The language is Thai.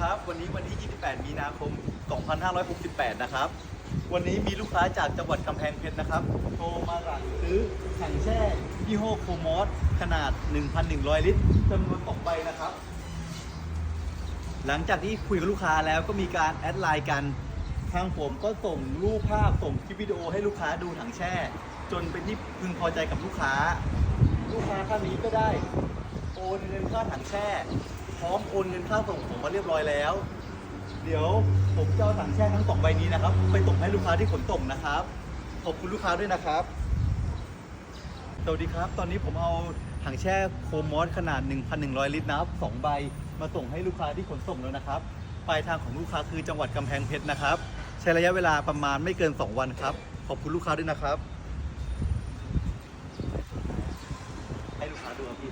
ครับ วันนี้วันที่ 28 มีนาคม 2568 นะครับ วันนี้มีลูกค้าจากจังหวัดกำแพงเพชรนะครับ โทรมาสั่งซื้อถังแช่ยี่ห้อโคมอสขนาด 1,100 ลิตรจำนวน2ใบนะครับ หลังจากที่คุยกับลูกค้าแล้วก็มีการแอดไลน์กัน ทางผมก็ส่งรูปภาพส่งคลิปวิดีโอให้ลูกค้าดูถังแช่ จนเป็นที่พึงพอใจกับลูกค้า ลูกค้าท่านนี้ก็ได้ โอนเงินค่าถังแช่ พร้อมโอนเงินค่าส่งผมมาเรียบร้อยแล้ว เดี๋ยวผมจะเอาถังแช่ทั้งสองใบนี้นะครับ ไปส่งให้ลูกค้าที่ขนส่งนะครับ ขอบคุณลูกค้าด้วยนะครับ สวัสดีครับ ตอนนี้ผมเอาถังแช่โคมอสขนาด 1,100 ลิตรนะครับสองใบมาส่งให้ลูกค้าที่ขนส่งแล้วนะครับ ปลายทางของลูกค้าคือจังหวัดกำแพงเพชรนะครับ ใช้ระยะเวลาประมาณไม่เกิน 2 วันครับ ขอบคุณลูกค้าด้วยนะครับ ให้ลูกค้าดูครับพี่